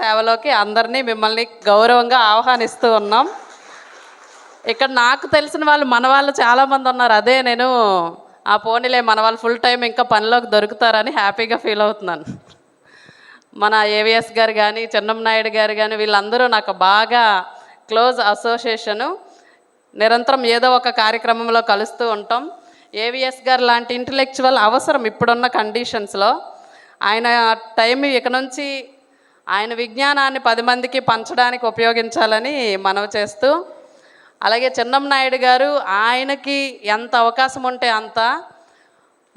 సేవలోకి అందరినీ మిమ్మల్ని గౌరవంగా ఆహ్వానిస్తూ ఉన్నాం. ఇక్కడ నాకు తెలిసిన వాళ్ళు మన వాళ్ళు చాలామంది ఉన్నారు. అదే నేను ఆ పోనీలే మన వాళ్ళు ఫుల్ టైం ఇంకా పనిలోకి దొరుకుతారని హ్యాపీగా ఫీల్ అవుతున్నాను. మన ఏవిఎస్ గారు కానీ చెన్నం నాయుడు గారు కానీ వీళ్ళందరూ నాకు బాగా క్లోజ్ అసోసియేషను నిరంతరం ఏదో ఒక కార్యక్రమంలో కలుస్తూ ఉంటాం. ఏవిఎస్ గారు లాంటి ఇంటలెక్చువల్ అవసరం ఇప్పుడున్న కండిషన్స్లో ఆయన టైం ఇక నుంచి ఆయన విజ్ఞానాన్ని పది మందికి పంచడానికి ఉపయోగించాలని మనవి చేస్తూ అలాగే చిన్నం నాయుడు గారు ఆయనకి ఎంత అవకాశం ఉంటే అంత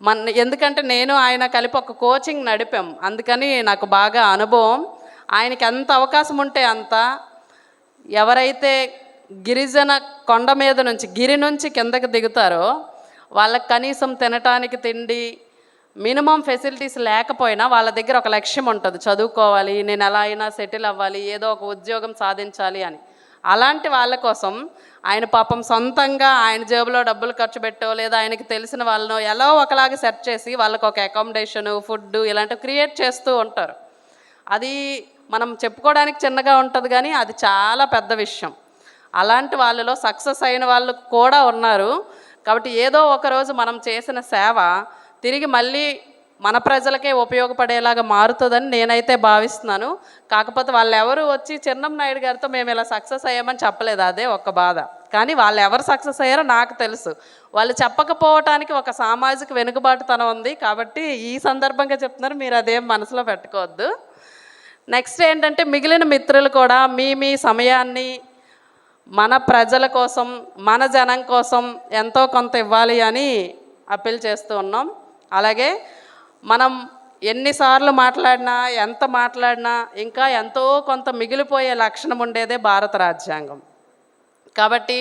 మన ఎందుకంటే నేను ఆయన కలిపి ఒక కోచింగ్ నడిపాం. అందుకని నాకు బాగా అనుభవం. ఆయనకి ఎంత అవకాశం ఉంటే అంత ఎవరైతే గిరిజన కొండ మీద నుంచి గిరి నుంచి కిందకి దిగుతారో వాళ్ళకి కనీసం తినటానికి తిండి మినిమం ఫెసిలిటీస్ లేకపోయినా వాళ్ళ దగ్గర ఒక లక్ష్యం ఉంటుంది. చదువుకోవాలి నేను ఎలా అయినా సెటిల్ అవ్వాలి ఏదో ఒక ఉద్యోగం సాధించాలి అని. అలాంటి వాళ్ళ కోసం ఆయన పాపం సొంతంగా ఆయన జేబులో డబ్బులు ఖర్చు పెట్టో లేదా ఆయనకి తెలిసిన వాళ్ళను ఎలా ఒకలాగా సెట్ చేసి వాళ్ళకు ఒక అకామిడేషన్ ఫుడ్ ఇలాంటివి క్రియేట్ చేస్తూ ఉంటారు. అది మనం చెప్పుకోవడానికి చిన్నగా ఉంటుంది కానీ అది చాలా పెద్ద విషయం. అలాంటి వాళ్ళలో సక్సెస్ అయిన వాళ్ళు కూడా ఉన్నారు. కాబట్టి ఏదో ఒకరోజు మనం చేసిన సేవ తిరిగి మళ్ళీ మన ప్రజలకే ఉపయోగపడేలాగా మారుతుందని నేనైతే భావిస్తున్నాను. కాకపోతే వాళ్ళు ఎవరు వచ్చి చిన్నం నాయుడు గారితో మేము ఇలా సక్సెస్ అయ్యామని చెప్పలేదు అదే ఒక బాధ. కానీ వాళ్ళు ఎవరు సక్సెస్ అయ్యారో నాకు తెలుసు. వాళ్ళు చెప్పకపోవటానికి ఒక సామాజిక వెనుకబాటుతనం ఉంది కాబట్టి ఈ సందర్భంగా చెప్తున్నారు మీరు అదేం మనసులో పెట్టుకోవద్దు. నెక్స్ట్ ఏంటంటే మిగిలిన మిత్రులు కూడా మీ మీ సమయాన్ని మన ప్రజల కోసం మన జనం కోసం ఎంతో కొంత ఇవ్వాలి అని అప్పీల్ చేస్తూ ఉన్నాం. అలాగే మనం ఎన్నిసార్లు మాట్లాడినా ఎంత మాట్లాడినా ఇంకా ఎంతో కొంత మిగిలిపోయే లక్షణం ఉండేదే భారత రాజ్యాంగం. కాబట్టి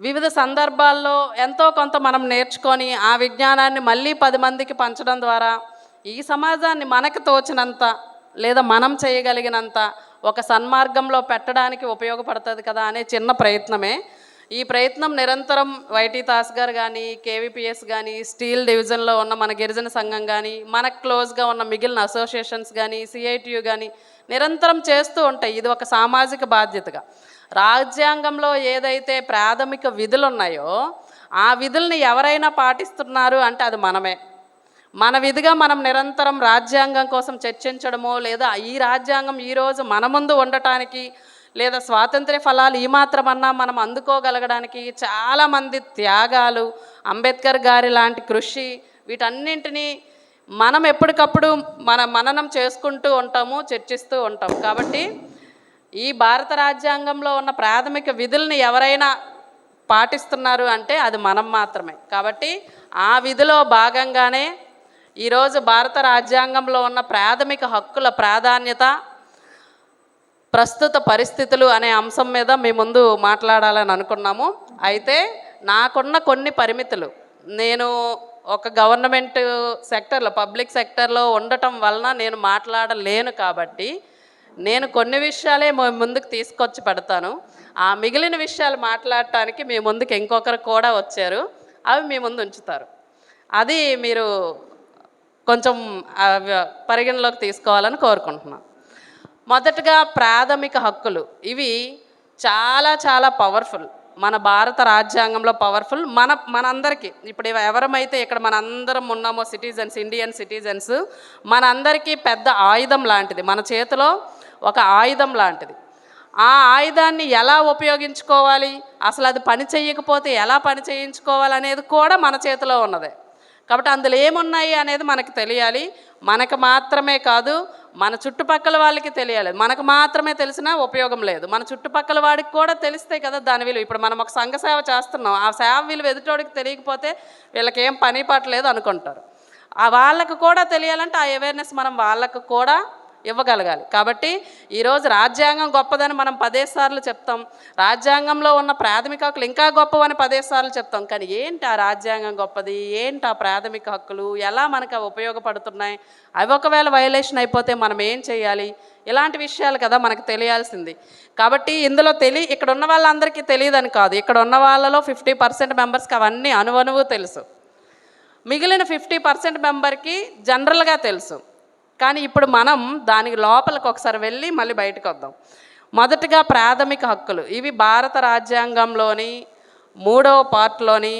వివిధ సందర్భాల్లో ఎంతో కొంత మనం నేర్చుకొని ఆ విజ్ఞానాన్ని మళ్ళీ పది మందికి పంచడం ద్వారా ఈ సమాజాన్ని మనకు తోచినంత లేదా మనం చేయగలిగినంత ఒక సన్మార్గంలో పెట్టడానికి ఉపయోగపడుతుంది కదా అనే చిన్న ప్రయత్నమే ఈ ప్రయత్నం నిరంతరం వైటీ తాస్ గారు కానీ కేవీపీఎస్ కానీ స్టీల్ డివిజన్లో ఉన్న మన గిరిజన సంఘం కానీ మనకు క్లోజ్గా ఉన్న మిగిలిన అసోసియేషన్స్ కానీ సిఐటియు కానీ నిరంతరం చేస్తూ ఉంటాయి. ఇది ఒక సామాజిక బాధ్యతగా. రాజ్యాంగంలో ఏదైతే ప్రాథమిక విధులు ఉన్నాయో ఆ విధుల్ని ఎవరైనా పాటిస్తున్నారు అంటే అది మనమే. మన విధిగా మనం నిరంతరం రాజ్యాంగం కోసం చర్చించడమో లేదా ఈ రాజ్యాంగం ఈరోజు మన ముందు ఉండటానికి లేదా స్వాతంత్ర్య ఫలాలు ఈ మాత్రమన్నా మనం అందుకోగలగడానికి చాలామంది త్యాగాలు అంబేద్కర్ గారి లాంటి కృషి వీటన్నింటినీ మనం ఎప్పటికప్పుడు మన మననం చేసుకుంటూ ఉంటాము చర్చిస్తూ ఉంటాం కాబట్టి ఈ భారత రాజ్యాంగంలో ఉన్న ప్రాథమిక విధుల్ని ఎవరైనా పాటిస్తున్నారు అంటే అది మనం మాత్రమే. కాబట్టి ఆ విధిలో భాగంగానే ఈరోజు భారత రాజ్యాంగంలో ఉన్న ప్రాథమిక హక్కుల ప్రాధాన్యత ప్రస్తుత పరిస్థితులు అనే అంశం మీద మీ ముందు మాట్లాడాలని అనుకున్నాము. అయితే నాకున్న కొన్ని పరిమితులు. నేను ఒక గవర్నమెంట్ సెక్టర్లో పబ్లిక్ సెక్టర్లో ఉండటం వలన నేను మాట్లాడలేను కాబట్టి నేను కొన్ని విషయాలే మీ ముందుకు తీసుకొచ్చి పెడతాను. ఆ మిగిలిన విషయాలు మాట్లాడటానికి మీ ముందుకు ఇంకొకరు కూడా వచ్చారు. అవి మీ ముందు ఉంచుతారు. అది మీరు కొంచెం పరిగణలోకి తీసుకోవాలని కోరుకుంటున్నాను. మొదటగా ప్రాథమిక హక్కులు. ఇవి చాలా చాలా పవర్ఫుల్ మన భారత రాజ్యాంగంలో పవర్ఫుల్ మన మనందరికీ. ఇప్పుడు ఎవరమైతే ఇక్కడ మనందరం ఉన్నామో సిటిజన్స్ ఇండియన్ సిటిజన్స్ మనందరికీ పెద్ద ఆయుధం లాంటిది. మన చేతిలో ఒక ఆయుధం లాంటిది. ఆ ఆయుధాన్ని ఎలా ఉపయోగించుకోవాలి? అసలు అది పని చేయకపోతే ఎలా పని చేయించుకోవాలి అనేది కూడా మన చేతిలో ఉన్నదే. కాబట్టి అందులో ఏమున్నాయి అనేది మనకు తెలియాలి. మనకు మాత్రమే కాదు మన చుట్టుపక్కల వాళ్ళకి తెలియాలి. మనకు మాత్రమే తెలిసినా ఉపయోగం లేదు. మన చుట్టుపక్కల వాడికి కూడా తెలిస్తే కదా దాని విలువ. ఇప్పుడు మనం ఒక సంఘ సేవ చేస్తున్నాం. ఆ సేవ విలువ ఎదుటోడికి తెలియకపోతే వీళ్ళకి ఏం పని పట్టలేదు అనుకుంటారు. ఆ వాళ్ళకు కూడా తెలియాలంటే ఆ అవేర్నెస్ మనం వాళ్ళకు కూడా ఇవ్వగలగాలి. కాబట్టి ఈరోజు రాజ్యాంగం గొప్పదని మనం పదే సార్లు చెప్తాం. రాజ్యాంగంలో ఉన్న ప్రాథమిక హక్కులు ఇంకా గొప్పవని పదే సార్లు చెప్తాం. కానీ ఏంటి ఆ రాజ్యాంగం గొప్పది? ఏంటి ఆ ప్రాథమిక హక్కులు? ఎలా మనకు అవి ఉపయోగపడుతున్నాయి? అవి ఒకవేళ వైలేషన్ అయిపోతే మనం ఏం చేయాలి? ఇలాంటి విషయాలు కదా మనకు తెలియాల్సింది. కాబట్టి ఇందులో తెలి ఇక్కడ ఉన్న వాళ్ళందరికీ తెలియదని కాదు. ఇక్కడ ఉన్న వాళ్ళలో ఫిఫ్టీ పర్సెంట్ మెంబర్స్కి అవన్నీ అనువనువు తెలుసు. మిగిలిన ఫిఫ్టీ పర్సెంట్ మెంబర్కి జనరల్గా తెలుసు. కానీ ఇప్పుడు మనం దానికి లోపలికి ఒకసారి వెళ్ళి మళ్ళీ బయటకు వద్దాం. మొదటగా ప్రాథమిక హక్కులు. ఇవి భారత రాజ్యాంగంలోని మూడవ పార్ట్లోని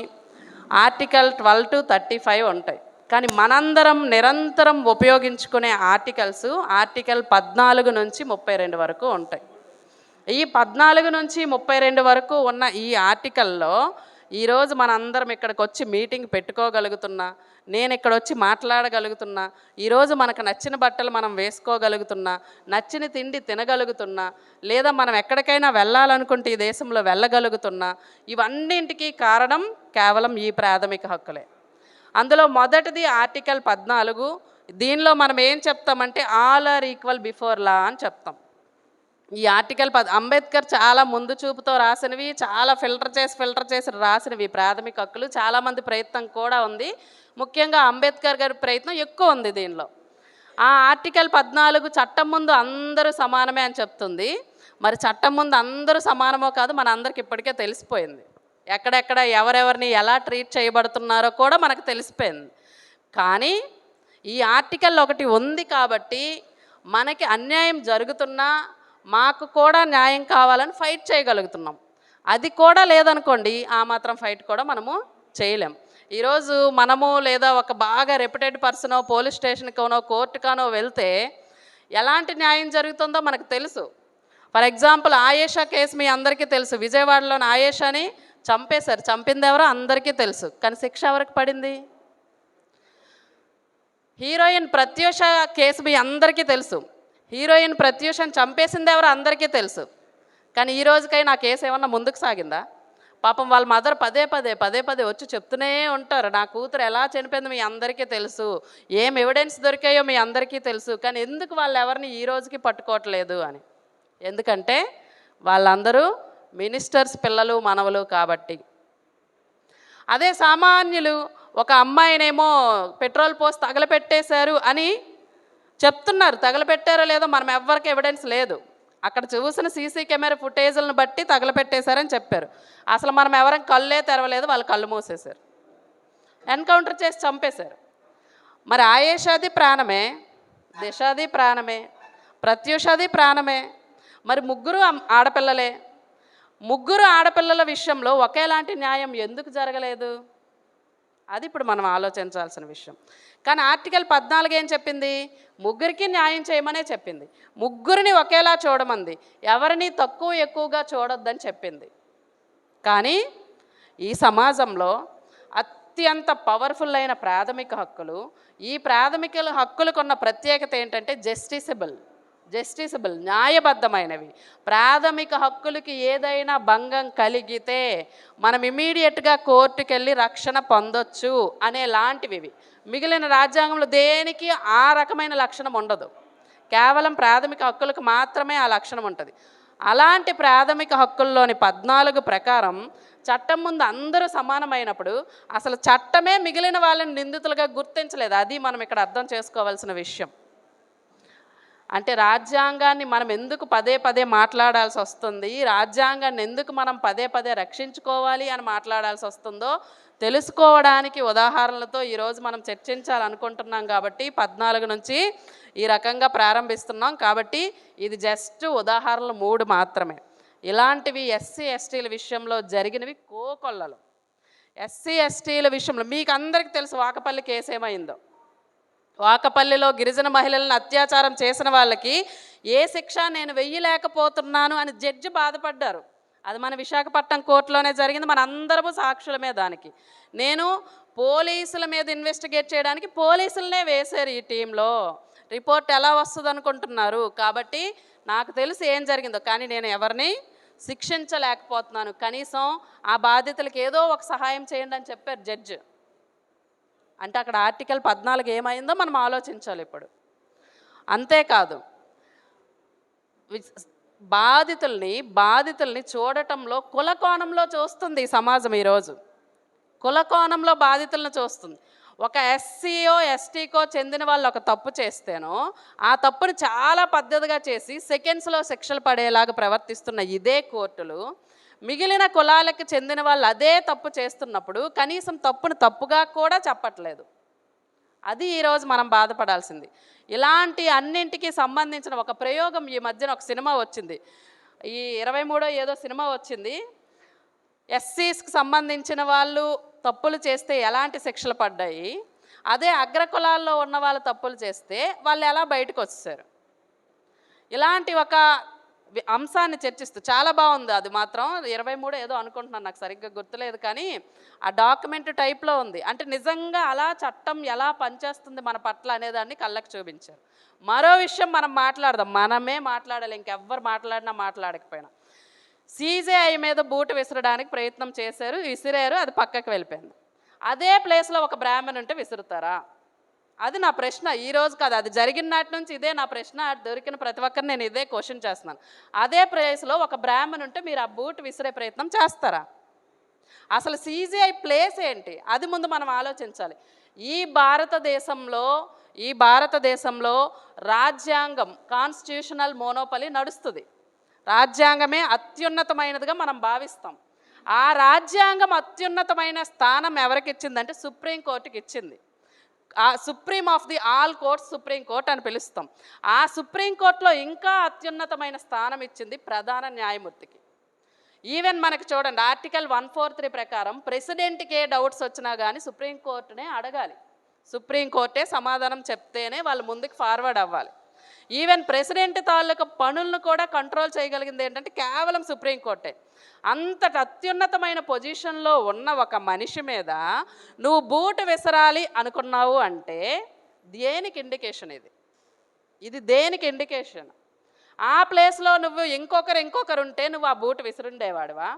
article twelve to thirty five ఉంటాయి. కానీ మనందరం నిరంతరం ఉపయోగించుకునే ఆర్టికల్స్ ఆర్టికల్ పద్నాలుగు నుంచి ముప్పై రెండు వరకు ఉంటాయి. ఈ పద్నాలుగు నుంచి ముప్పై రెండు వరకు ఉన్న ఈ ఆర్టికల్లో ఈరోజు మనందరం ఇక్కడికి వచ్చి మీటింగ్ పెట్టుకోగలుగుతున్నా నేను ఇక్కడ వచ్చి మాట్లాడగలుగుతున్నా ఈరోజు మనకు నచ్చిన బట్టలు మనం వేసుకోగలుగుతున్నా నచ్చిన తిండి తినగలుగుతున్నా లేదా మనం ఎక్కడికైనా వెళ్ళాలనుకుంటే ఈ దేశంలో వెళ్ళగలుగుతున్నా ఇవన్నింటికి కారణం కేవలం ఈ ప్రాథమిక హక్కులే. అందులో మొదటిది ఆర్టికల్ పద్నాలుగు దీనిలో మనం ఏం చెప్తామంటే all are equal before law అని చెప్తాం. ఈ ఆర్టికల్ పద్ అంబేద్కర్ చాలా ముందు చూపుతో రాసినవి చాలా ఫిల్టర్ చేసి ఫిల్టర్ చేసి రాసినవి ప్రాథమిక హక్కులు. చాలామంది ప్రయత్నం కూడా ఉంది. ముఖ్యంగా అంబేద్కర్ గారి ప్రయత్నం ఎక్కువ ఉంది దీనిలో. ఆ ఆర్టికల్ పద్నాలుగు చట్టం ముందు అందరూ సమానమే అని చెప్తుంది. మరి చట్టం ముందు అందరూ సమానమో కాదు మన అందరికి ఇప్పటికే తెలిసిపోయింది. ఎక్కడెక్కడ ఎవరెవరిని ఎలా ట్రీట్ చేయబడుతున్నారో కూడా మనకు తెలిసిపోయింది. కానీ ఈ ఆర్టికల్ ఒకటి ఉంది కాబట్టి మనకి అన్యాయం జరుగుతున్నా మాకు కూడా న్యాయం కావాలని ఫైట్ చేయగలుగుతున్నాం. అది కూడా లేదనుకోండి ఆ మాత్రం ఫైట్ కూడా మనము చేయలేం. ఈరోజు మనము లేదా ఒక బాగా రెప్యుటెడ్ పర్సనో పోలీస్ స్టేషన్కనో కోర్టుకనో వెళ్తే ఎలాంటి న్యాయం జరుగుతుందో మనకు తెలుసు. ఫర్ ఎగ్జాంపుల్ ఆయేషా కేసు మీ అందరికీ తెలుసు. విజయవాడలోని ఆయేషాని చంపేశారు. చంపింది ఎవరో అందరికీ తెలుసు. కానీ శిక్ష ఎవరికి పడింది? హీరోయిన్ ప్రత్యూష కేసు మీ అందరికీ తెలుసు. హీరోయిన్ ప్రత్యూషని చంపేసింది ఎవరో అందరికీ తెలుసు. కానీ ఈ రోజుకై నా కేసు ఏమన్నా ముందుకు సాగిందా? పాపం వాళ్ళ మదర్ పదే పదే పదే పదే వచ్చి చెప్తూనే ఉంటారు. నా కూతురు ఎలా చనిపోయింది మీ అందరికీ తెలుసు. ఏం ఎవిడెన్స్ దొరికాయో మీ అందరికీ తెలుసు. కానీ ఎందుకు వాళ్ళు ఎవరిని ఈ రోజుకి పట్టుకోవట్లేదు అని. ఎందుకంటే వాళ్ళందరూ మినిస్టర్స్ పిల్లలు మనవలు కాబట్టి. అదే సామాన్యులు ఒక అమ్మాయినేమో పెట్రోల్ పోసి తగలపెట్టేశారు అని చెప్తున్నారు తగలపెట్టారో లేదో మనం ఎవ్వరికి ఎవిడెన్స్ లేదు. అక్కడ చూసిన సీసీ కెమెరా ఫుటేజ్లను బట్టి తగలపెట్టేశారని చెప్పారు. అసలు మనం ఎవరం కళ్ళే తెరవలేదు వాళ్ళు కళ్ళు మూసేశారు. ఎన్కౌంటర్ చేసి చంపేశారు. మరి ఆయేషాది ప్రాణమే దిశాది ప్రాణమే ప్రత్యూషాది ప్రాణమే మరి ముగ్గురు ఆడపిల్లలే. ముగ్గురు ఆడపిల్లల విషయంలో ఒకేలాంటి న్యాయం ఎందుకు జరగలేదు? అది ఇప్పుడు మనం ఆలోచించాల్సిన విషయం. కానీ ఆర్టికల్ పద్నాలుగు ఏం చెప్పింది? ముగ్గురికి న్యాయం చేయమనే చెప్పింది. ముగ్గురిని ఒకేలా చూడమంది. ఎవరిని తక్కువ ఎక్కువగా చూడొద్దని చెప్పింది. కానీ ఈ సమాజంలో అత్యంత పవర్ఫుల్ అయిన ప్రాథమిక హక్కులు ఈ ప్రాథమిక హక్కులకు ఉన్న ప్రత్యేకత ఏంటంటే జస్టిసబుల్. జస్టిసబుల్ న్యాయబద్ధమైనవి. ప్రాథమిక హక్కులకి ఏదైనా భంగం కలిగితే మనం ఇమీడియట్గా కోర్టుకు వెళ్ళి రక్షణ పొందొచ్చు అనే లాంటివి ఇవి. మిగిలిన రాజ్యాంగంలో దేనికి ఆ రకమైన లక్షణం ఉండదు. కేవలం ప్రాథమిక హక్కులకు మాత్రమే ఆ లక్షణం ఉంటుంది. అలాంటి ప్రాథమిక హక్కుల్లోని పద్నాలుగు ప్రకారం చట్టం ముందు అందరూ సమానమైనప్పుడు అసలు చట్టమే మిగిలిన వాళ్ళని నిందితులుగా గుర్తించలేదు. అది మనం ఇక్కడ అర్థం చేసుకోవాల్సిన విషయం. అంటే రాజ్యాంగాన్ని మనం ఎందుకు పదే పదే మాట్లాడాల్సి వస్తుంది? రాజ్యాంగాన్ని ఎందుకు మనం పదే పదే రక్షించుకోవాలి అని మాట్లాడాల్సి వస్తుందో తెలుసుకోవడానికి ఉదాహరణలతో ఈరోజు మనం చర్చించాలనుకుంటున్నాం కాబట్టి పద్నాలుగు నుంచి ఈ రకంగా ప్రారంభిస్తున్నాం కాబట్టి ఇది జస్ట్ ఉదాహరణలు మూడు మాత్రమే. ఇలాంటివి ఎస్సీ ఎస్టీల విషయంలో జరిగినవి కోకొల్లలు. ఎస్సీ ఎస్టీల విషయంలో మీకు అందరికీ తెలుసు వాకపల్లి కేసు ఏమైందో. వాకపల్లిలో గిరిజన మహిళలను అత్యాచారం చేసిన వాళ్ళకి ఏ శిక్ష నేను వెయ్యలేకపోతున్నాను అని జడ్జి బాధపడ్డారు. అది మన విశాఖపట్నం కోర్టులోనే జరిగింది. మన అందరము సాక్షులమే దానికి. నేను పోలీసుల మీద ఇన్వెస్టిగేట్ చేయడానికి పోలీసులనే వేశారు ఈ టీంలో. రిపోర్ట్ ఎలా వస్తుంది అనుకుంటున్నారు కాబట్టి నాకు తెలుసు ఏం జరిగిందో కానీ నేను ఎవరిని శిక్షించలేకపోతున్నాను. కనీసం ఆ బాధితులకు ఏదో ఒక సహాయం చేయండి అని చెప్పారు జడ్జి. అంటే అక్కడ ఆర్టికల్ పద్నాలుగు ఏమైందో మనం ఆలోచించాలి ఇప్పుడు. అంతేకాదు బాధితుల్ని బాధితుల్ని చూడటంలో కుల కోణంలో చూస్తుంది ఈ సమాజం ఈరోజు. కుల కోణంలో బాధితులను చూస్తుంది. ఒక ఎస్సీఓ ఎస్టీకో చెందిన వాళ్ళు ఒక తప్పు చేస్తేనో ఆ తప్పుని చాలా పద్ధతిగా చేసి సెకండ్స్లో శిక్షలు పడేలాగా ప్రవర్తిస్తున్న ఇదే కోర్టులు మిగిలిన కులాలకు చెందిన వాళ్ళు అదే తప్పు చేస్తున్నప్పుడు కనీసం తప్పును తప్పుగా కూడా చెప్పట్లేదు. అది ఈరోజు మనం బాధపడాల్సింది. ఇలాంటి అన్నింటికి సంబంధించిన ఒక ప్రయోగం ఈ మధ్యన ఒక సినిమా వచ్చింది. ఈ ఇరవై మూడో ఏదో సినిమా వచ్చింది. ఎస్సీస్కి సంబంధించిన వాళ్ళు తప్పులు చేస్తే ఎలాంటి శిక్షలు పడ్డాయి? అదే అగ్రకులాల్లో ఉన్న వాళ్ళు తప్పులు చేస్తే వాళ్ళు ఎలా బయటకు వచ్చేసారు? ఇలాంటి ఒక అంశాన్ని చర్చిస్తూ. చాలా బాగుంది అది మాత్రం. ఇరవై మూడు ఏదో అనుకుంటున్నాను నాకు సరిగ్గా గుర్తులేదు కానీ ఆ డాక్యుమెంట్ టైప్లో ఉంది. అంటే నిజంగా అలా చట్టం ఎలా పనిచేస్తుంది మన పట్ల అనేదాన్ని కళ్ళకు చూపించారు. మరో విషయం మనం మాట్లాడదాం. మనమే మాట్లాడాలి. ఇంకెవ్వరు మాట్లాడినా మాట్లాడకపోయినా. సీజేఐ మీద బూటు విసరడానికి ప్రయత్నం చేశారు. విసిరారు. అది పక్కకు వెళ్ళిపోయింది. అదే ప్లేస్లో ఒక బ్రాహ్మణ్ ఉంటే విసురుతారా? అది నా ప్రశ్న. ఈ రోజు కాదు అది జరిగిన నాటి నుంచి ఇదే నా ప్రశ్న. అది దొరికిన ప్రతి ఒక్కరిని నేను ఇదే క్వశ్చన్ చేస్తున్నాను. అదే ప్లేస్లో ఒక బ్రాహ్మణ్ ఉంటే మీరు ఆ బూట్ విసిరే ప్రయత్నం చేస్తారా? అసలు సీజీఐ ప్లేస్ ఏంటి? అది ముందు మనం ఆలోచించాలి. ఈ భారతదేశంలో ఈ భారతదేశంలో రాజ్యాంగం కాన్స్టిట్యూషనల్ మోనోపలి నడుస్తుంది. రాజ్యాంగమే అత్యున్నతమైనదిగా మనం భావిస్తాం. ఆ రాజ్యాంగం అత్యున్నతమైన స్థానం ఎవరికి ఇచ్చిందంటే సుప్రీంకోర్టుకి ఇచ్చింది. ఆ supreme of the all court supreme court అని పిలుస్తాం. ఆ సుప్రీం కోర్టులో ఇంకా అత్యున్నతమైన స్థానం ఇచ్చింది ప్రధాన న్యాయమూర్తికి. ఈవెన్ మనకి చూడండి ఆర్టికల్ వన్ ఫోర్ త్రీ ప్రకారం ప్రెసిడెంట్కి ఏ డౌట్స్ వచ్చినా కానీ సుప్రీంకోర్టునే అడగాలి. సుప్రీంకోర్టే సమాధానం చెప్తేనే వాళ్ళు ముందుకు ఫార్వర్డ్ అవ్వాలి. ఈవెన్ ప్రెసిడెంట్ తాలూకు పనులను కూడా కంట్రోల్ చేయగలిగింది ఏంటంటే కేవలం సుప్రీంకోర్టే అంతటి అత్యున్నతమైన పొజిషన్లో ఉన్న ఒక మనిషి మీద నువ్వు బూటు విసరాలి అనుకున్నావు అంటే దేనికి ఇండికేషన్ ఇది? ఇది దేనికి ఇండికేషన్ ఆ ప్లేస్లో నువ్వు ఇంకొకరు ఇంకొకరు ఉంటే నువ్వు ఆ బూట్ విసురుండేవాడివా?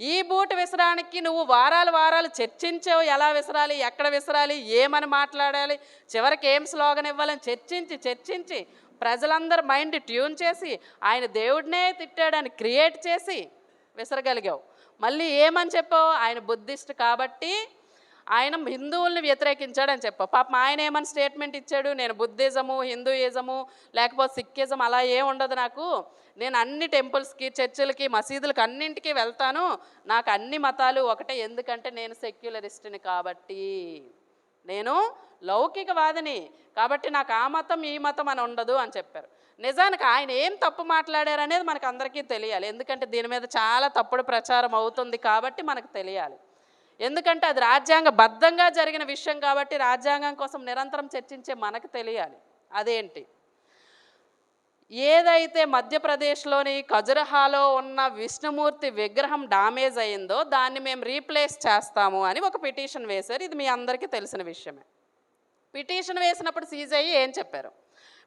ఈ బూట్ విసరానికి నువ్వు వారాలు వారాలు చర్చించావు. ఎలా విసరాలి? ఎక్కడ విసరాలి? ఏమని మాట్లాడాలి? చివరికి ఏం స్లోగన్ ఇవ్వాలని చర్చించి చర్చించి ప్రజలందరి మైండ్ ట్యూన్ చేసి ఆయన దేవుడినే తిట్టాడని క్రియేట్ చేసి విసరగలిగావు. మళ్ళీ ఏమని చెప్పావు? ఆయన బుద్ధిస్ట్ కాబట్టి ఆయన హిందువుల్ని వ్యతిరేకించాడని చెప్ప. పాపం ఆయన ఏమని స్టేట్మెంట్ ఇచ్చాడు? నేను బుద్ధిజము హిందూయిజము లేకపోతే సిక్కిజం అలా ఏం ఉండదు నాకు. నేను అన్ని టెంపుల్స్కి చర్చిలకి మసీదులకి అన్నింటికి వెళ్తాను. నాకు అన్ని మతాలు ఒకటే. ఎందుకంటే నేను సెక్యులరిస్ట్ని కాబట్టి. నేను లౌకికవాదిని. కాబట్టి నాకు ఆ మతం ఈ మతం అని ఉండదు అని చెప్పారు. నిజానికి ఆయన ఏం తప్పు మాట్లాడారు అనేది మనకు అందరికీ తెలియాలి. ఎందుకంటే దీని మీద చాలా తప్పుడు ప్రచారం అవుతుంది కాబట్టి మనకు తెలియాలి. ఎందుకంటే అది రాజ్యాంగ బద్ధంగా జరిగిన విషయం కాబట్టి రాజ్యాంగం కోసం నిరంతరం చర్చించే మనకు తెలియాలి. అదేంటి? ఏదైతే మధ్యప్రదేశ్లోని ఖజురహాలో ఉన్న విష్ణుమూర్తి విగ్రహం డామేజ్ అయిందో దాన్ని మేము రీప్లేస్ చేస్తాము అని ఒక పిటిషన్ వేశారు. ఇది మీ అందరికీ తెలిసిన విషయమే. పిటిషన్ వేసినప్పుడు సీజ్ అయ్యి ఏం చెప్పారు?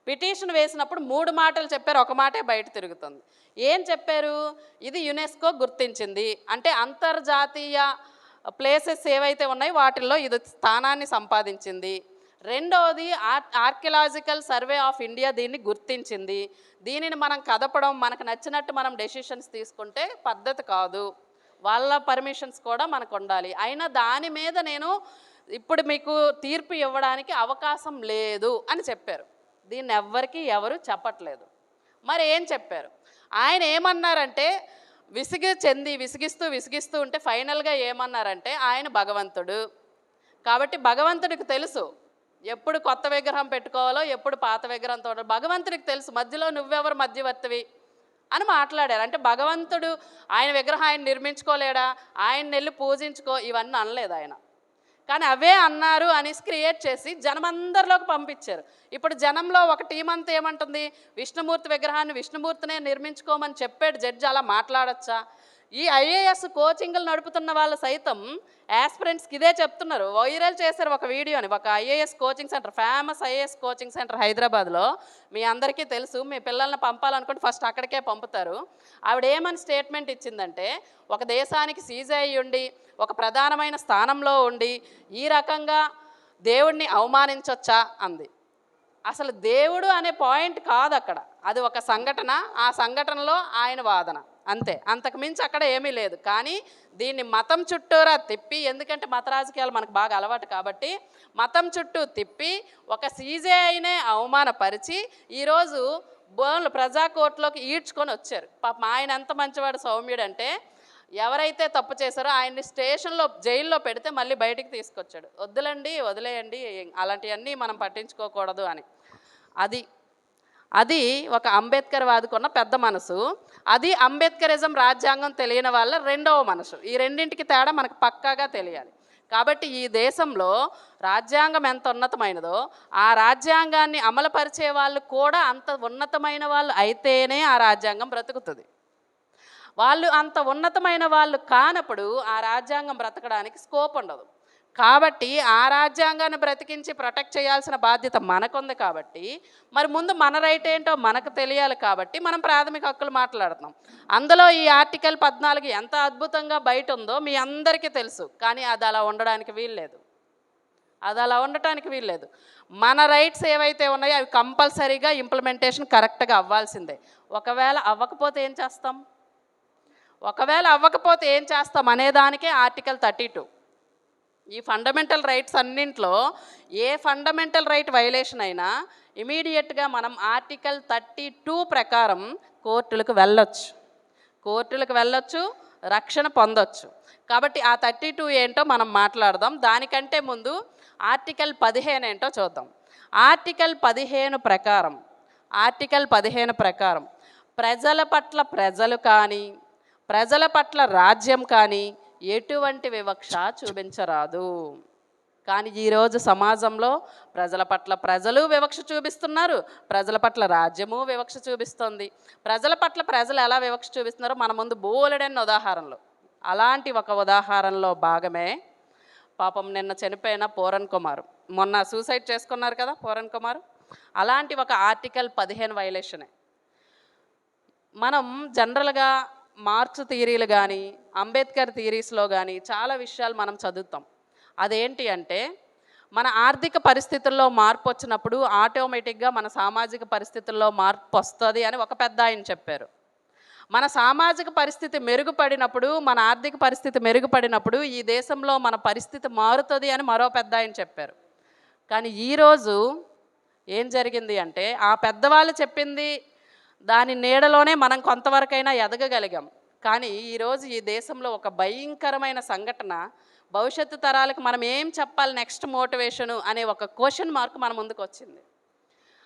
పిటిషన్ వేసినప్పుడు మూడు మాటలు చెప్పారు ఒక మాటే బయట తిరుగుతుంది. ఏం చెప్పారు? ఇది యునెస్కో గుర్తించింది. అంటే అంతర్జాతీయ ప్లేసెస్ ఏవైతే ఉన్నాయో వాటిల్లో ఇది స్థానాన్ని సంపాదించింది. రెండవది ఆర్ ఆర్కియలాజికల్ సర్వే ఆఫ్ ఇండియా దీన్ని గుర్తించింది. దీనిని మనం కదపడం మనకు నచ్చినట్టు మనం డెసిషన్స్ తీసుకుంటే పద్ధతి కాదు. వాళ్ళ పర్మిషన్స్ కూడా మనకు ఉండాలి. అయినా దాని మీద నేను ఇప్పుడు మీకు తీర్పు ఇవ్వడానికి అవకాశం లేదు అని చెప్పారు. దీన్ని ఎవ్వరికీ ఎవరు చెప్పట్లేదు. మరి ఏం చెప్పారు? ఆయన ఏమన్నారంటే విసిగి చెంది విసిగిస్తూ విసిగిస్తూ ఉంటే ఫైనల్గా ఏమన్నారంటే ఆయన భగవంతుడు. కాబట్టి భగవంతుడికి తెలుసు ఎప్పుడు కొత్త విగ్రహం పెట్టుకోవాలో ఎప్పుడు పాత విగ్రహంతో ఉండాలో. భగవంతుడికి తెలుసు మధ్యలో నువ్వెవరు మధ్యవర్తివి అని మాట్లాడారు. అంటే భగవంతుడు ఆయన విగ్రహం ఆయన నిర్మించుకోలేడా? ఆయన వెళ్ళి పూజించుకో ఇవన్నీ అనలేదు ఆయన. కానీ అవే అన్నారు అనేసి క్రియేట్ చేసి జనమందరిలోకి పంపించారు. ఇప్పుడు జనంలో ఒక టీం అంతా ఏమంటుంది? విష్ణుమూర్తి విగ్రహాన్ని విష్ణుమూర్తినే నిర్మించుకోమని చెప్పాడు జడ్జి అలా మాట్లాడచ్చా? ఈ ఐఏఎస్ కోచింగ్లు నడుపుతున్న వాళ్ళు సైతం యాస్పిరెంట్స్కి ఇదే చెప్తున్నారు. వైరల్ చేశారు ఒక వీడియోని ఒక IAS coaching centre famous IAS coaching centre హైదరాబాద్లో. మీ అందరికీ తెలుసు మీ పిల్లల్ని పంపాలనుకుంటే ఫస్ట్ అక్కడికే పంపుతారు. ఆవిడ ఏమని స్టేట్మెంట్ ఇచ్చిందంటే ఒక దేశానికి సీజ్ అయి ఉండి ఒక ప్రధానమైన స్థానంలో ఉండి ఈ రకంగా దేవుణ్ణి అవమానించొచ్చా అంది. అసలు దేవుడు అనే పాయింట్ కాదు అక్కడ అది ఒక సంఘటన ఆ సంఘటనలో ఆయన వాదన. అంతే. అంతకు మించి అక్కడ ఏమీ లేదు. కానీ దీన్ని మతం చుట్టూరా తిప్పి ఎందుకంటే మత రాజకీయాలు మనకు బాగా అలవాటు కాబట్టి మతం చుట్టూ తిప్పి ఒక సీజే అయినే అవమానపరిచి ఈరోజు బోన్లు ప్రజా కోర్టులోకి ఈడ్చుకొని వచ్చారు. పాపం ఆయన ఎంత మంచివాడు సౌమ్యుడు అంటే ఎవరైతే తప్పు చేశారో ఆయన్ని స్టేషన్లో జైల్లో పెడితే మళ్ళీ బయటికి తీసుకొచ్చాడు. వద్దులండి వదిలేయండి అలాంటివన్నీ మనం పట్టించుకోకూడదు అని. అది అది ఒక అంబేద్కర్ వాదుకున్న పెద్ద మనసు. అది అంబేద్కరిజం రాజ్యాంగం తెలియని వాళ్ళ రెండవ మనసు. ఈ రెండింటికి తేడా మనకు పక్కాగా తెలియాలి. కాబట్టి ఈ దేశంలో రాజ్యాంగం ఎంత ఉన్నతమైనదో ఆ రాజ్యాంగాన్ని అమలుపరిచే వాళ్ళు కూడా అంత ఉన్నతమైన వాళ్ళు అయితేనే ఆ రాజ్యాంగం బ్రతుకుతుంది. వాళ్ళు అంత ఉన్నతమైన వాళ్ళు కానప్పుడు ఆ రాజ్యాంగం బ్రతకడానికి స్కోప్ ఉండదు. కాబట్టి ఆ రాజ్యాంగాన్ని బ్రతికించి ప్రొటెక్ట్ చేయాల్సిన బాధ్యత మనకుంది కాబట్టి మరి ముందు మన రైట్ ఏంటో మనకు తెలియాలి కాబట్టి మనం ప్రాథమిక హక్కులు మాట్లాడుతున్నాం. అందులో ఈ ఆర్టికల్ పద్నాలుగు ఎంత అద్భుతంగా బయట ఉందో మీ అందరికీ తెలుసు కానీ అది అలా ఉండడానికి వీల్లేదు. అది అలా ఉండటానికి వీల్లేదు. మన రైట్స్ ఏవైతే ఉన్నాయో అవి కంపల్సరీగా ఇంప్లిమెంటేషన్ కరెక్ట్గా అవ్వాల్సిందే. ఒకవేళ అవ్వకపోతే ఏం చేస్తాం? ఒకవేళ అవ్వకపోతే ఏం చేస్తాం? అనేదానికే ఆర్టికల్ థర్టీ టూ. ఈ ఫండమెంటల్ రైట్స్ అన్నింట్లో ఏ ఫండమెంటల్ రైట్ వైలేషన్ అయినా ఇమీడియట్గా మనం ఆర్టికల్ థర్టీ టూ ప్రకారం కోర్టులకు వెళ్ళొచ్చు. కోర్టులకు వెళ్ళొచ్చు రక్షణ పొందొచ్చు. కాబట్టి ఆ థర్టీ టూ ఏంటో మనం మాట్లాడదాం. దానికంటే ముందు ఆర్టికల్ పదిహేను ఏంటో చూద్దాం. ఆర్టికల్ పదిహేను ప్రకారం ఆర్టికల్ పదిహేను ప్రకారం ప్రజల పట్ల ప్రజలు కానీ ప్రజల పట్ల రాజ్యం కానీ ఎటువంటి వివక్ష చూపించరాదు. కానీ ఈరోజు సమాజంలో ప్రజల పట్ల ప్రజలు వివక్ష చూపిస్తున్నారు. ప్రజల పట్ల రాజ్యము వివక్ష చూపిస్తుంది. ప్రజల పట్ల ప్రజలు ఎలా వివక్ష చూపిస్తున్నారో మన ముందు బోలెడన్న ఉదాహరణలు. అలాంటి ఒక ఉదాహరణలో భాగమే పాపం నిన్న చనిపోయిన పూరన్ కుమార్. మొన్న సూసైడ్ చేసుకున్నారు కదా పూరన్ కుమార్. అలాంటి ఒక ఆర్టికల్ పదిహేను వైలేషనే. మనం జనరల్గా మార్క్స్ థియరీలు కానీ అంబేద్కర్ థియరీస్లో కానీ చాలా విషయాలు మనం చదువుతాం. అదేంటి అంటే మన ఆర్థిక పరిస్థితుల్లో మార్పు వచ్చినప్పుడు ఆటోమేటిక్గా మన సామాజిక పరిస్థితుల్లో మార్పు వస్తుంది అని ఒక పెద్ద ఆయన చెప్పారు. మన సామాజిక పరిస్థితి మెరుగుపడినప్పుడు మన ఆర్థిక పరిస్థితి మెరుగుపడినప్పుడు ఈ దేశంలో మన పరిస్థితి మారుతుంది అని మరో పెద్ద ఆయన చెప్పారు. కానీ ఈరోజు ఏం జరిగింది అంటే ఆ పెద్దవాళ్ళు చెప్పింది దాని నీడలోనే మనం కొంతవరకైనా ఎదగగలిగాం. కానీ ఈరోజు ఈ దేశంలో ఒక భయంకరమైన సంఘటన. భవిష్యత్తు తరాలకు మనం ఏం చెప్పాలి నెక్స్ట్ మోటివేషను అనే ఒక క్వశ్చన్ మార్క్ మన ముందుకు వచ్చింది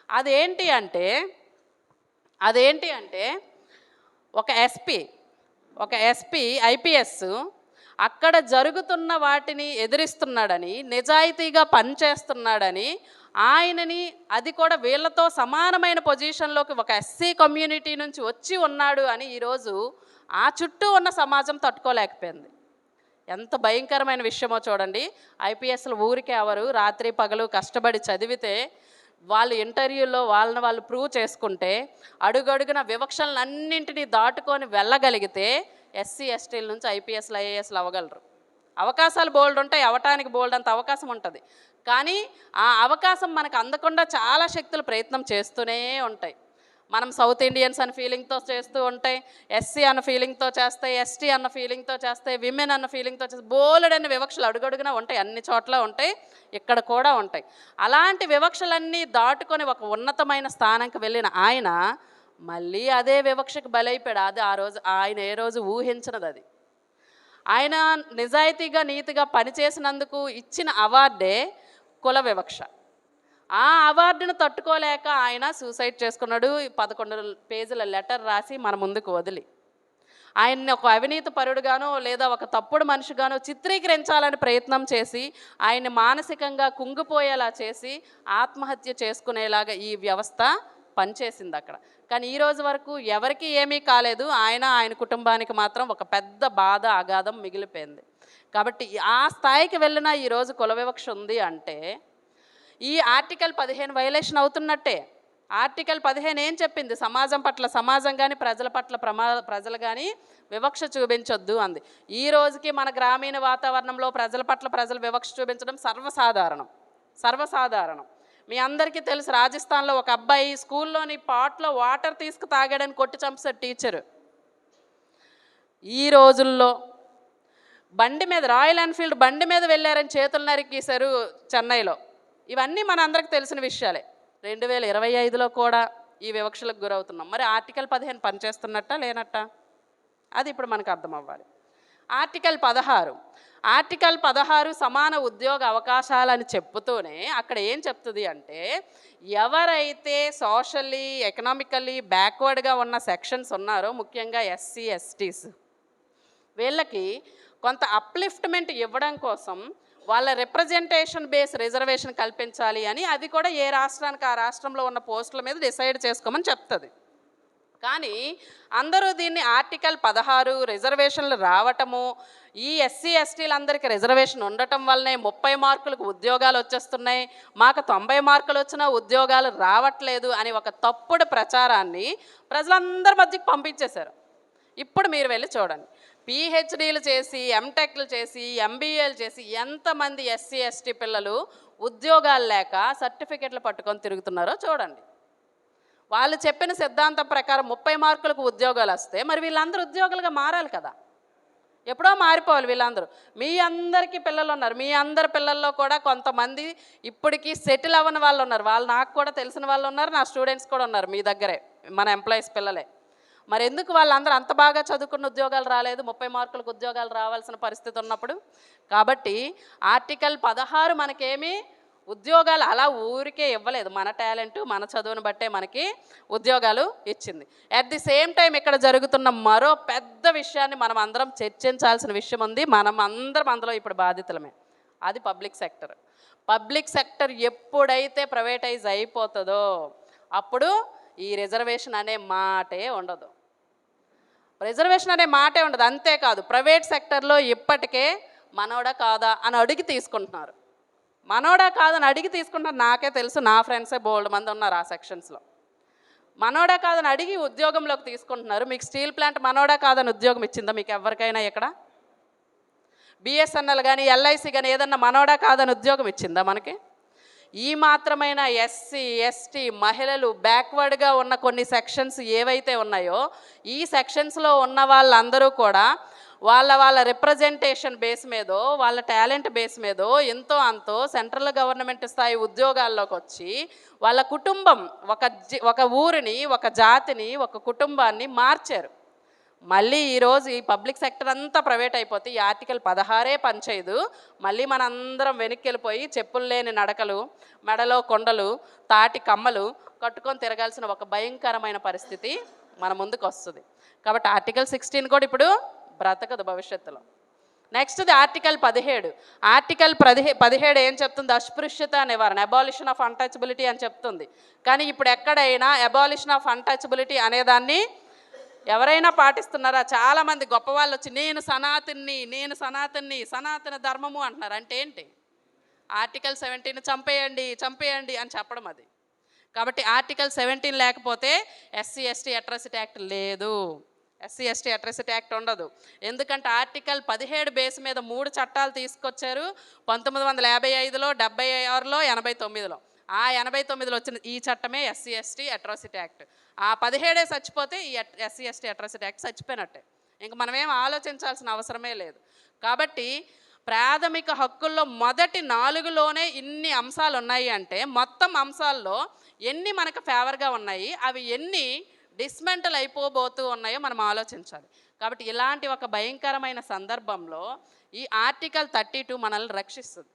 అదేంటి అంటే అదేంటి అంటే ఒక ఎస్పీ ఒక ఎస్పీ ఐపీఎస్ అక్కడ జరుగుతున్న వాటిని ఎదిరిస్తున్నాడని నిజాయితీగా పనిచేస్తున్నాడని ఆయనని అది కూడా వీళ్ళతో సమానమైన పొజిషన్లోకి ఒక ఎస్సీ కమ్యూనిటీ నుంచి వచ్చి ఉన్నాడు అని ఈరోజు ఆ చుట్టూ ఉన్న సమాజం తట్టుకోలేకపోయింది. ఎంత భయంకరమైన విషయమో చూడండి. ఐపీఎస్లు ఊరికే ఎవరు రాత్రి పగలు కష్టపడి చదివితే వాళ్ళు ఇంటర్వ్యూలో వాళ్ళని వాళ్ళు ప్రూవ్ చేసుకుంటే అడుగడుగున వివక్షలన్నింటినీ దాటుకొని వెళ్ళగలిగితే ఎస్సీ ఎస్టీల నుంచి ఐపీఎస్లు ఐఏఎస్లు అవ్వగలరు. అవకాశాలు బోల్డ్ ఉంటాయి అవటానికి బోల్డ్ అంత అవకాశం ఉంటుంది. కానీ ఆ అవకాశం మనకు అందకుండా చాలా శక్తులు ప్రయత్నం చేస్తూనే ఉంటాయి. మనం సౌత్ ఇండియన్స్ అన్న ఫీలింగ్తో చేస్తూ ఉంటాయి ఎస్సీ అన్న ఫీలింగ్తో చేస్తాయి ఎస్టీ అన్న ఫీలింగ్తో చేస్తాయి విమెన్ అన్న ఫీలింగ్తో చేస్తాయి బోలెడన్ని వివక్షలు అడుగడుగునా ఉంటాయి. అన్ని చోట్ల ఉంటాయి ఇక్కడ కూడా ఉంటాయి. అలాంటి వివక్షలన్నీ దాటుకొని ఒక ఉన్నతమైన స్థానంకి వెళ్ళిన ఆయన మళ్ళీ అదే వివక్షకు బలైపోయాడు. అది ఆ రోజు ఆయన ఏ రోజు ఊహించినది అది. ఆయన నిజాయితీగా నీతిగా పనిచేసినందుకు ఇచ్చిన అవార్డే కుల వివక్ష. ఆ అవార్డును తట్టుకోలేక ఆయన సూసైడ్ చేసుకున్నాడు. పదకొండు పేజీల లెటర్ రాసి మన ముందుకు వదిలి. ఆయన్ని ఒక అవినీతి పరుడుగానో లేదా ఒక తప్పుడు మనిషిగానో చిత్రీకరించాలని ప్రయత్నం చేసి ఆయన్ని మానసికంగా కుంగిపోయేలా చేసి ఆత్మహత్య చేసుకునేలాగా ఈ వ్యవస్థ పనిచేసింది అక్కడ కానీ ఈ రోజు వరకు ఎవరికి ఏమీ కాలేదు. ఆయన ఆయన కుటుంబానికి మాత్రం ఒక పెద్ద బాధ అగాధం మిగిలిపోయింది. కాబట్టి ఆ స్థాయికి వెళ్ళిన ఈరోజు కుల వివక్ష ఉంది అంటే ఈ ఆర్టికల్ పదిహేను వైలేషన్ అవుతున్నట్టే. ఆర్టికల్ పదిహేను ఏం చెప్పింది? సమాజం పట్ల సమాజం కానీ ప్రజల పట్ల ప్రమా ప్రజలు కానీ వివక్ష చూపించొద్దు అంది. ఈ రోజుకి మన గ్రామీణ వాతావరణంలో ప్రజల పట్ల ప్రజలు వివక్ష చూపించడం సర్వసాధారణం. సర్వసాధారణం. మీ అందరికీ తెలుసు రాజస్థాన్లో ఒక అబ్బాయి స్కూల్లోని పాట్లో వాటర్ తీసుకు తాగాడని కొట్టి చంపేశాడు టీచరు. ఈ రోజుల్లో బండి మీద రాయల్ ఎన్ఫీల్డ్ బండి మీద వెళ్ళారని చేతులు నరికేశారు చెన్నైలో. ఇవన్నీ మన అందరికి తెలిసిన విషయాలే. రెండు వేల ఇరవై ఐదులో కూడా ఈ వివక్షలకు గురవుతున్నాం. మరి ఆర్టికల్ పదిహేను పనిచేస్తున్నట్ట లేనట్ట? అది ఇప్పుడు మనకు అర్థం అవ్వాలి ఆర్టికల్ పదహారు. ఆర్టికల్ పదహారు సమాన ఉద్యోగ అవకాశాలని చెప్పుతూనే అక్కడ ఏం చెప్తుంది అంటే ఎవరైతే సోషల్లీ ఎకనామికల్లీ బ్యాక్వర్డ్గా ఉన్న సెక్షన్స్ ఉన్నారో ముఖ్యంగా ఎస్సీ ఎస్టీస్ వీళ్ళకి కొంత అప్లిఫ్ట్మెంట్ ఇవ్వడం కోసం వాళ్ళ రిప్రజెంటేషన్ బేస్ రిజర్వేషన్ కల్పించాలి అని అది కూడా ఏ రాష్ట్రానికి ఆ రాష్ట్రంలో ఉన్న పోస్టుల మీద డిసైడ్ చేసుకోమని చెప్తుంది. కానీ అందరూ దీన్ని ఆర్టికల్ పదహారు రిజర్వేషన్లు రావటము ఈ ఎస్సీ ఎస్టీలందరికీ రిజర్వేషన్ ఉండటం వల్లనే ముప్పై మార్కులకు ఉద్యోగాలు వచ్చేస్తున్నాయి. మాకు తొంభై మార్కులు వచ్చినా ఉద్యోగాలు రావట్లేదు అని ఒక తప్పుడు ప్రచారాన్ని ప్రజలందరి మధ్యకి పంపించేశారు. ఇప్పుడు మీరు వెళ్ళి చూడండి. పిహెచ్డీలు చేసి ఎంటెక్లు చేసి ఎంబీఏలు చేసి ఎంతమంది ఎస్సీ ఎస్టీ పిల్లలు ఉద్యోగాలు లేక సర్టిఫికెట్లు పట్టుకొని తిరుగుతున్నారో చూడండి. వాళ్ళు చెప్పిన సిద్ధాంతం ప్రకారం ముప్పై మార్కులకు ఉద్యోగాలు వస్తే మరి వీళ్ళందరూ ఉద్యోగులుగా మారాలి కదా. ఎప్పుడో మారిపోవాలి వీళ్ళందరూ. మీ అందరికీ పిల్లలు ఉన్నారు. మీ అందరి పిల్లల్లో కూడా కొంతమంది ఇప్పటికీ సెటిల్ అవ్వని వాళ్ళు ఉన్నారు. వాళ్ళు నాకు కూడా తెలిసిన వాళ్ళు ఉన్నారు. నా స్టూడెంట్స్ కూడా ఉన్నారు మీ దగ్గరే మన ఎంప్లాయీస్ పిల్లలే. మరి ఎందుకు వాళ్ళందరూ అంత బాగా చదువుకున్న ఉద్యోగాలు రాలేదు? ముప్పై మార్కులకు ఉద్యోగాలు రావాల్సిన పరిస్థితి ఉన్నప్పుడు. కాబట్టి ఆర్టికల్ పదహారు మనకేమీ ఉద్యోగాలు అలా ఊరికే ఇవ్వలేదు. మన టాలెంట్ మన చదువును బట్టే మనకి ఉద్యోగాలు ఇచ్చింది. అట్ ది సేమ్ టైం ఇక్కడ జరుగుతున్న మరో పెద్ద విషయాన్ని మనం అందరం చర్చించాల్సిన విషయం ఉంది. మనం అందరం అందులో ఇప్పుడు బాధితులమే. అది పబ్లిక్ సెక్టర్. పబ్లిక్ సెక్టర్ ఎప్పుడైతే ప్రైవేటైజ్ అయిపోతుందో అప్పుడు ఈ రిజర్వేషన్ అనే మాటే ఉండదు. రిజర్వేషన్ అనే మాటే ఉండదు. అంతేకాదు ప్రైవేట్ సెక్టర్లో ఇప్పటికే మనోడా కాదా అని అడిగి తీసుకుంటున్నారు. మనోడా కాదని అడిగి తీసుకుంటారు. నాకే తెలుసు నా ఫ్రెండ్సే బోల్డ్ మంది ఉన్నారు ఆ సెక్షన్స్లో మనోడా కాదని అడిగి ఉద్యోగంలోకి తీసుకుంటున్నారు. మీకు స్టీల్ ప్లాంట్ మనోడా కాదని ఉద్యోగం ఇచ్చిందా మీకు ఎవరికైనా ఇక్కడ? బిఎస్ఎన్ఎల్ కానీ ఎల్ఐసి కానీ ఏదన్నా మనోడా కాదని ఉద్యోగం ఇచ్చిందా మనకి? ఈ మాత్రమైన ఎస్సీ ఎస్టీ మహిళలు బ్యాక్వర్డ్గా ఉన్న కొన్ని సెక్షన్స్ ఏవైతే ఉన్నాయో ఈ సెక్షన్స్లో ఉన్న వాళ్ళందరూ కూడా వాళ్ళ వాళ్ళ రిప్రజెంటేషన్ బేస్ మీదో వాళ్ళ టాలెంట్ బేస్ మీదో ఎంతో అంతో సెంట్రల్ గవర్నమెంట్ స్థాయి ఉద్యోగాల్లోకి వచ్చి వాళ్ళ కుటుంబం ఒక జి ఒక ఊరిని ఒక జాతిని ఒక కుటుంబాన్ని మార్చారు. మళ్ళీ ఈరోజు ఈ పబ్లిక్ సెక్టర్ అంతా ప్రైవేట్ అయిపోతే ఈ ఆర్టికల్ పదహారే పనిచేయదు. మళ్ళీ మనందరం వెనక్కి వెళ్ళిపోయి చెప్పులు లేని నడకలు మెడలో కొండలు తాటి కమ్మలు కట్టుకొని తిరగాల్సిన ఒక భయంకరమైన పరిస్థితి మన ముందుకు వస్తుంది. కాబట్టి ఆర్టికల్ సిక్స్టీన్ కూడా ఇప్పుడు బ్రతకదు భవిష్యత్తులో. నెక్స్ట్ది ఆర్టికల్ పదిహేడు. ఆర్టికల్ పదిహే పదిహేడు ఏం చెప్తుంది? అస్పృశ్యత నివారణ అబాలిషన్ ఆఫ్ అన్టచబిలిటీ అని చెప్తుంది. కానీ ఇప్పుడు ఎక్కడైనా అబాలిషన్ ఆఫ్ అన్టచబిలిటీ అనేదాన్ని ఎవరైనా పాటిస్తున్నారా? చాలామంది గొప్ప వాళ్ళు వచ్చి నేను సనాతన్ని నేను సనాతన్ని సనాతన ధర్మము అంటున్నారు. అంటే ఏంటి? ఆర్టికల్ సెవెంటీన్ చంపేయండి చంపేయండి అని చెప్పడం అది. కాబట్టి ఆర్టికల్ సెవెంటీన్ లేకపోతే ఎస్సీ ఎస్టీ అట్రాసిటీ యాక్ట్ లేదు. ఎస్సీ ఎస్టీ అట్రసిటీ యాక్ట్ ఉండదు. ఎందుకంటే ఆర్టికల్ పదిహేడు బేస్ మీద మూడు చట్టాలు తీసుకొచ్చారు. పంతొమ్మిది వందల యాభై ఐదులో డెబ్బై ఆరులో ఎనభై తొమ్మిదిలో. ఆ ఎనభై తొమ్మిదిలో వచ్చిన ఈ చట్టమే ఎస్సీ ఎస్టీ అట్రాసిటీ యాక్ట్. ఆ పదిహేడే చచ్చిపోతే ఈ ఎస్సీ ఎస్టీ అట్రాసిటీ యాక్ట్ చచ్చిపోయినట్టే. ఇంక మనమేం ఆలోచించాల్సిన అవసరమే లేదు. కాబట్టి ప్రాథమిక హక్కుల్లో మొదటి నాలుగులోనే ఇన్ని అంశాలు ఉన్నాయి అంటే మొత్తం అంశాల్లో ఎన్ని మనకు ఫేవర్గా ఉన్నాయి అవి ఎన్ని డిస్మెంటల్ అయిపోబోతూ ఉన్నాయో మనం ఆలోచించాలి. కాబట్టి ఇలాంటి ఒక భయంకరమైన సందర్భంలో ఈ ఆర్టికల్ థర్టీ టూ మనల్ని రక్షిస్తుంది.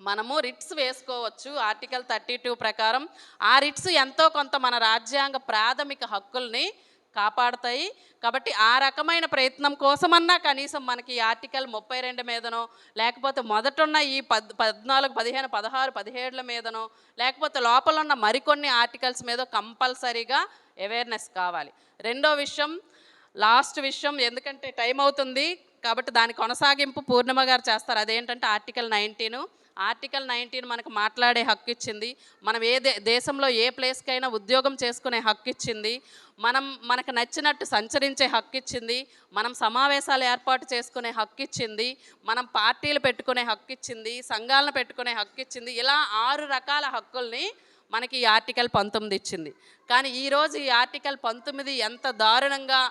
మనము రిట్స్ వేసుకోవచ్చు. ఆర్టికల్ థర్టీ టూ ప్రకారం ఆ రిట్స్ ఎంతో కొంత మన రాజ్యాంగ ప్రాథమిక హక్కుల్ని కాపాడతాయి. కాబట్టి ఆ రకమైన ప్రయత్నం కోసమన్నా కనీసం మనకి ఈ ఆర్టికల్ ముప్పై రెండు మీదనో లేకపోతే మొదటున్న ఈ పద్ పద్నాలుగు పదిహేను పదహారు పదిహేడుల మీదనో లేకపోతే లోపల ఉన్న మరికొన్ని ఆర్టికల్స్ మీద కంపల్సరీగా అవేర్నెస్ కావాలి. రెండో విషయం లాస్ట్ విషయం ఎందుకంటే టైం అవుతుంది కాబట్టి దాని కొనసాగింపు పూర్ణిమ గారు చేస్తారు. అదేంటంటే ఆర్టికల్ నైన్టీను. ఆర్టికల్ నైన్టీన్ మనకు మాట్లాడే హక్కు ఇచ్చింది మనం ఏ దే దేశంలో ఏ ప్లేస్కైనా ఉద్యోగం చేసుకునే హక్కు ఇచ్చింది మనం మనకు నచ్చినట్టు సంచరించే హక్కు ఇచ్చింది మనం సమావేశాలు ఏర్పాటు చేసుకునే హక్కు ఇచ్చింది మనం పార్టీలు పెట్టుకునే హక్కు ఇచ్చింది సంఘాలను పెట్టుకునే హక్కు ఇచ్చింది ఇలా ఆరు రకాల హక్కుల్ని మనకి ఈ ఆర్టికల్ పంతొమ్మిది ఇచ్చింది. కానీ ఈరోజు ఈ ఆర్టికల్ పంతొమ్మిది ఎంత దారుణంగా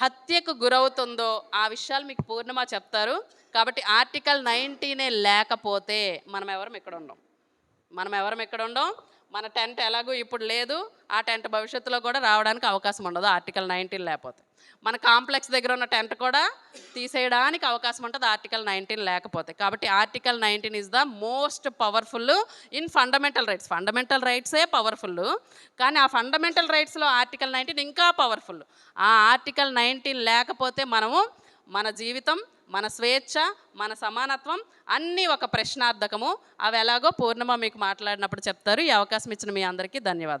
హత్యకు గురవుతుందో ఆ విషయాలు మీకు పూర్ణిమ చెప్తారు. కాబట్టి ఆర్టికల్ నైన్టీనే లేకపోతే మనం ఎవరం ఇక్కడ ఉండం? మనం ఎవరం ఇక్కడ ఉండం? మన టెంట్ ఎలాగో ఇప్పుడు లేదు. ఆ టెంట్ భవిష్యత్తులో కూడా రావడానికి అవకాశం ఉండదు. ఆర్టికల్ నైన్టీన్ లేకపోతే. మన కాంప్లెక్స్ దగ్గర ఉన్న టెంట్ కూడా తీసేయడానికి అవకాశం ఉంటుంది ఆర్టికల్ నైన్టీన్ లేకపోతే. కాబట్టి article nineteen is the most powerful in fundamental rights fundamental రైట్సే powerful కానీ ఆ ఫండమెంటల్ రైట్స్లో ఆర్టికల్ నైన్టీన్ ఇంకా పవర్ఫుల్ ఆ ఆర్టికల్ నైన్టీన్ లేకపోతే మనము మన జీవితం మన స్వేచ్ఛ మన సమానత్వం అన్నీ ఒక ప్రశ్నార్థకము. అవి ఎలాగో పూర్ణిమ మీకు మాట్లాడినప్పుడు చెప్తారు. ఈ అవకాశం ఇచ్చిన మీ అందరికీ ధన్యవాదాలు.